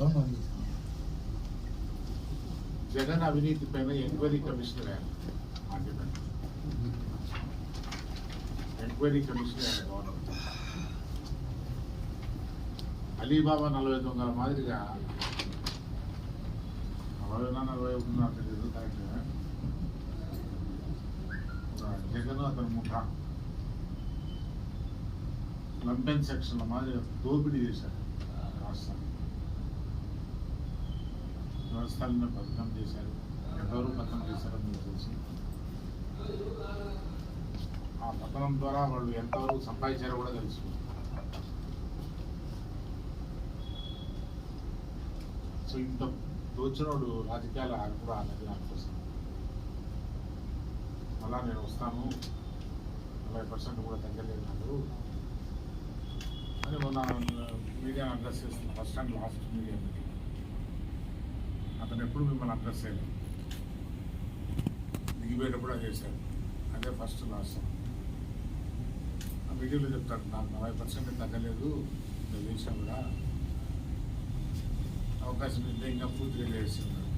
చేస్తాం అది జగన్ అవినీతి పైన ఎంక్వైరీ కమిషన్ వేయాలి మా డిమాండ్ ఎంక్వైరీ కమిషన్ వేయాలి గవర్నమెంట్ అలీబాబా నలభై దొంగల మాదిరిగా నలభైనా నలభై ఒకటినా తెలియదు కరెక్ట్గా జగన్ అతని ముఠ లంపెన్ సెక్షన్ మాదిరిగా దోపిడీ చేశారు రాష్ట్రాన్ని సంస్థలను పథకం చేశారు. ఎంతవరకు పథకం చేశారో మీకు తెలిసి. ఆ పతనం ద్వారా వాళ్ళు ఎంతవరకు సంపాదించారో కూడా తెలుసు. సో ఇంత దోచినోడు రాజకీయాలు కూడా అనేది నాకు కోసం మళ్ళా నేను వస్తాను. నలభై పర్సెంట్ కూడా తగ్గలేదు నాకు. అని మొన్న మీడియా అడ్రస్ చేస్తున్నా first and last media meeting. అతను ఎప్పుడు మిమ్మల్ని అడ్రస్ చేయలేదు. దిగిపోయేటప్పుడు అది చేశాడు. అదే ఫస్ట్ లాస్ట్ ఆ చెప్తాడు నాకు నలభై పర్సెంట్ తగ్గలేదు నేను చేశాను కూడా అవకాశం ఇస్తే ఇంకా పూర్తిగా చేస్తున్నారు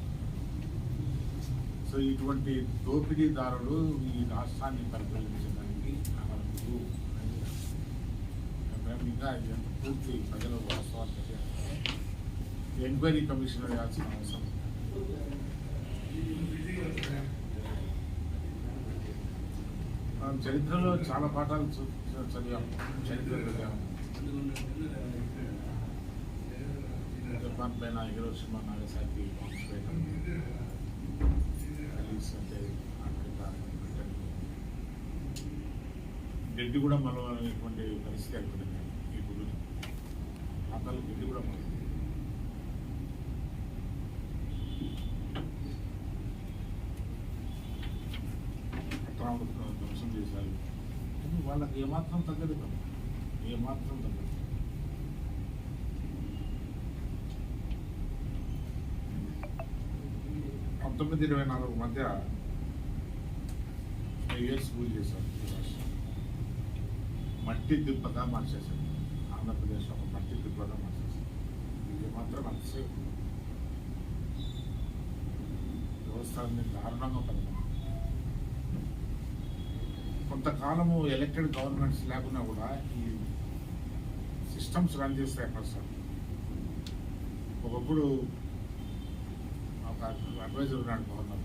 సో ఇటువంటి దోపిడీదారులు ఈ రాష్ట్రాన్ని పరిపాలించడానికి మనకు ఇంకా పూర్తి ప్రజలు వాస్తవాలు ఎంక్వైరీ కమిషన్ వేయాల్సిన అవసరం మనం చరిత్రలో చాలా పాఠాలు చదివాం. చరిత్ర చదివాం. జపాన్ పైన హిరోషిమా నాగసాకి అంటే గడ్డి కూడా మనం పరిస్థితి ఏర్పడింది. ఈ గుడి. ప్రాంతాల్లో గడ్డి కూడా మనం రావడం ధ్వంసం చేశారు. కానీ వాళ్ళకి ఏమాత్రం తగ్గదు కదా. ఏమాత్రం తగ్గదు. పంతొమ్మిది ఇరవై నాలుగు మధ్య ఇయర్స్ పూజ చేశారు మట్టి దిబ్బగా మార్చేశారు. ఆంధ్రప్రదేశ్ ఒక మట్టి దిబ్బగా మార్చేశారు. ఇది మాత్రం అంతసేపు. వ్యవస్థ దారుణంగా పడినాయి కొంతకాలము ఎలక్టెడ్ గవర్నమెంట్స్ లేకున్నా కూడా ఈ సిస్టమ్స్ రన్ చేస్తాయి అక్కడ సార్. ఒకప్పుడు ఒక అడ్వైజర్ ఉన్నాడు గవర్నర్